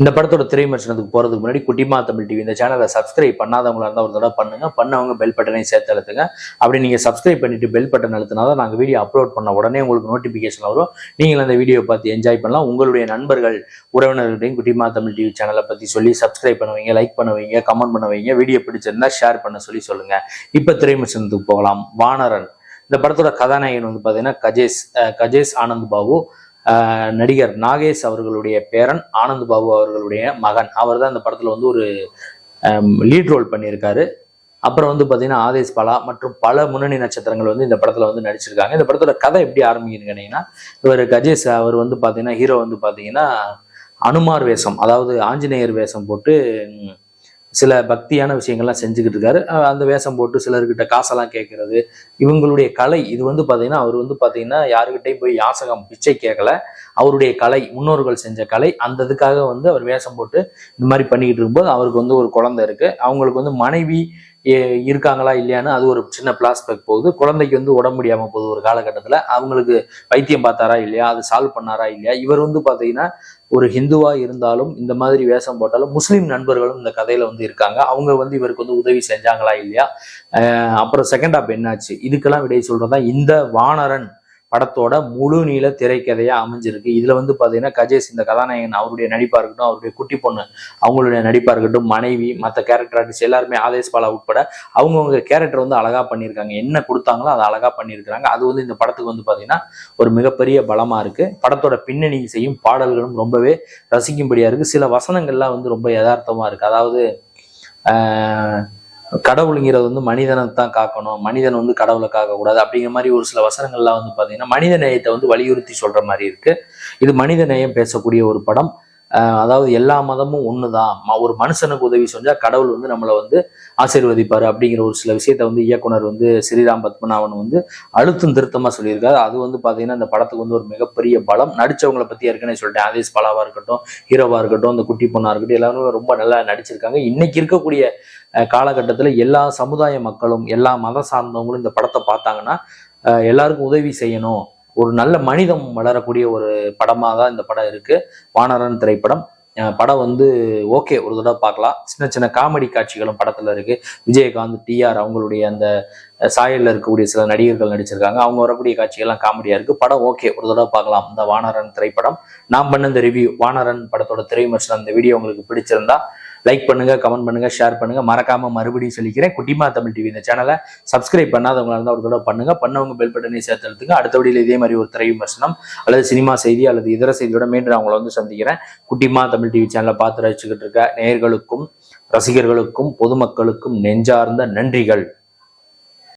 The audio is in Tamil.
இந்த படத்தோட திரை போகிறதுக்கு முன்னாடி குட்டிமா தமிழ் டிவி இந்த சேனலை சப்ஸ்கிரைப் பண்ணாதவங்களா இருந்தால் ஒரு தடவை பண்ணுங்க. பண்ணவங்க பெல் பட்டனை சேர்த்து அழுத்துங்க. அப்படி நீங்கள் சப்ஸ்கிரைப் பண்ணிட்டு பெல் பட்டன் அழுத்தினா தான் நாங்கள் வீடியோ அப்லோட் பண்ண உடனே உங்களுக்கு நோட்டிஃபிகேஷன் வரும். நீங்கள் அந்த வீடியோ பார்த்து என்ஜாய் பண்ணலாம். உங்களுடைய நண்பர்கள் உறவினர்களையும் குட்டிமா தமிழ் டிவி சேனலை பற்றி சொல்லி சப்ஸ்கிரைப் பண்ணுவீங்க லைக் பண்ணுவீங்க கமெண்ட் பண்ண வைங்க வீடியோ பிடிச்சிருந்தா ஷேர் பண்ண சொல்லி சொல்லுங்க. இப்போ திரைமர்சனத்துக்கு போகலாம். வானரன். இந்த படத்தோட கதாநாயகன் வந்து பார்த்தீங்கன்னா கஜேஷ் கஜேஷ் ஆனந்த் பாபு. நடிகர் நாகேஷ் அவர்களுடைய பேரன் ஆனந்த் பாபு அவர்களுடைய மகன். அவர் தான் இந்த படத்தில் வந்து ஒரு லீட் ரோல் பண்ணியிருக்காரு. அப்புறம் வந்து பார்த்தீங்கன்னா ஆதேஷ் பலா மற்றும் பல முன்னணி நட்சத்திரங்கள் வந்து இந்த படத்தில் வந்து நடிச்சிருக்காங்க. இந்த படத்தோட கதை எப்படி ஆரம்பிக்குதுன்னு கேட்டீங்கன்னா இவர் கஜேஷ் அவர் வந்து பார்த்தீங்கன்னா ஹீரோ வந்து பார்த்தீங்கன்னா அனுமார் வேஷம் அதாவது ஆஞ்சநேயர் வேஷம் போட்டு சில பக்தியான விஷயங்கள்லாம் செஞ்சுக்கிட்டு இருக்காரு. அந்த வேஷம் போட்டு சிலர்கிட்ட காசெல்லாம் கேட்கறது இவங்களுடைய கலை இது வந்து பார்த்தீங்கன்னா அவர் வந்து பார்த்தீங்கன்னா யாருக்கிட்டையும் போய் யாசகம் பிச்சை கேட்கல அவருடைய கலை முன்னோர்கள் செஞ்ச கலை அந்த இதுக்காக வந்து அவர் வேஷம் போட்டு இந்த மாதிரி பண்ணிக்கிட்டு இருக்கும்போது அவருக்கு வந்து ஒரு குழந்தை இருக்கு. அவங்களுக்கு வந்து மனைவி இருக்காங்களா இல்லையான்னு அது ஒரு சின்ன பிளாஸ்பெக்ட் போகுது. குழந்தைக்கு வந்து உடம்பு முடியாமல் போகுது ஒரு காலகட்டத்தில். அவங்களுக்கு வைத்தியம் பார்த்தாரா இல்லையா? அது சால்வ் பண்ணாரா இல்லையா? இவர் வந்து பார்த்தீங்கன்னா ஒரு ஹிந்துவா இருந்தாலும் இந்த மாதிரி வேஷம் போட்டாலும் முஸ்லீம் நண்பர்களும் இந்த கதையில வந்து இருக்காங்க. அவங்க வந்து இவருக்கு வந்து உதவி செஞ்சாங்களா இல்லையா? அப்புறம் செகண்ட் ஆப் என்னாச்சு? இதுக்கெல்லாம் விடை சொல்றதா? இந்த வானரன் படத்தோட முழு நீள திரைக்கதையா அமைஞ்சிருக்கு. இதுல வந்து பாத்தீங்கன்னா கஜேஷ் இந்த கதாநாயகன் அவருடைய நடிப்பா இருக்கட்டும் அவருடைய குட்டி பொண்ணு அவங்களுடைய நடிப்பா இருக்கட்டும் மனைவி மற்ற கேரக்டர் ஆர்டிஸ்ட் எல்லாருமே ஆதேஷ் பாலா உட்பட அவங்கவுங்க கேரக்டர் வந்து அழகா பண்ணியிருக்காங்க. என்ன கொடுத்தாங்களோ அதை அழகா பண்ணியிருக்காங்க அது வந்து இந்த படத்துக்கு வந்து பாத்தீங்கன்னா ஒரு மிகப்பெரிய பலமா இருக்கு. படத்தோட பின்னணி செய்யும் பாடல்களும் ரொம்பவே ரசிக்கும்படியா இருக்கு. சில வசனங்கள்லாம் வந்து ரொம்ப யதார்த்தமா இருக்கு. அதாவது கடவுளுங்கிறது வந்து மனிதனை தான் காக்கணும். மனிதன் வந்து கடவுளை காக்கக்கூடாது. அப்படிங்கிற மாதிரி ஒரு சில வசனங்கள்லாம் வந்து பார்த்தீங்கன்னா மனித நேயத்தை வந்து வலியுறுத்தி சொல்ற மாதிரி இருக்கு. இது மனித நேயம் பேசக்கூடிய ஒரு படம். அதாவது எல்லா மதமும் ஒன்று தான் ஒரு மனுஷனுக்கு உதவி செஞ்சால் கடவுள் வந்து நம்மளை வந்து ஆசீர்வதிப்பார் அப்படிங்கிற ஒரு சில விஷயத்த வந்து இயக்குனர் வந்து ஸ்ரீராம் பத்மநாபன் வந்து அழுத்தம் திருத்தமாக சொல்லியிருக்காரு. அது வந்து பார்த்தீங்கன்னா இந்த படத்துக்கு வந்து ஒரு மிகப்பெரிய பலம். நடிச்சவங்களை பற்றி ஏற்கனவே சொல்லிட்டேன். ஆதேஷ் பலாவாக இருக்கட்டும் ஹீரோவாக இருக்கட்டும் அந்த குட்டி பொண்ணாக இருக்கட்டும் எல்லாரும் ரொம்ப நல்லா நடிச்சிருக்காங்க. இன்னைக்கு இருக்கக்கூடிய காலகட்டத்தில் எல்லா சமுதாய மக்களும் எல்லா மதம் சார்ந்தவங்களும் இந்த படத்தை பார்த்தாங்கன்னா எல்லாருக்கும் உதவி செய்யணும். ஒரு நல்ல மனிதம் வளரக்கூடிய ஒரு படமாக தான் இந்த படம் இருக்கு. வானரன் திரைப்படம். படம் வந்து ஓகே ஒரு தடவை பார்க்கலாம். சின்ன சின்ன காமெடி காட்சிகளும் படத்துல இருக்கு. விஜயகாந்த் டிஆர் அவங்களுடைய அந்த சாயல்ல இருக்கக்கூடிய சில நடிகர்கள் நடிச்சிருக்காங்க. அவங்க வரக்கூடிய காட்சிகள்லாம் காமெடியா இருக்கு. படம் ஓகே ஒரு தடவை பார்க்கலாம். இந்த வானரன் திரைப்படம். நான் பண்ண இந்த ரிவ்யூ வானரன் படத்தோட திரை விமர்சனம் வீடியோ உங்களுக்கு பிடிச்சிருந்தா லைக் பண்ணுங்க கமெண்ட் பண்ணுங்க ஷேர் பண்ணுங்க. மறக்காம மறுபடியும் சொல்லிக்கிறேன். குட்டிமா தமிழ் டிவி இந்த சேனலை சப்ஸ்கிரைப் பண்ணாதவங்களா இருந்தால் ஒரு தடவை பண்ணுங்க. பண்ணவங்க பெல் பட்டனை சேர்த்து அடுத்த வீடியோல இதே மாதிரி ஒரு திரை விமர்சனம் அல்லது சினிமா செய்தி அல்லது இதர செய்தியோட மீண்டும் அவங்கள வந்து சந்திக்கிறேன். குட்டிமா தமிழ் டிவி சேனலை பார்த்து ரசிச்சுக்கிட்டு இருக்க நேயர்களுக்கும் ரசிகர்களுக்கும் பொதுமக்களுக்கும் நெஞ்சார்ந்த நன்றிகள்.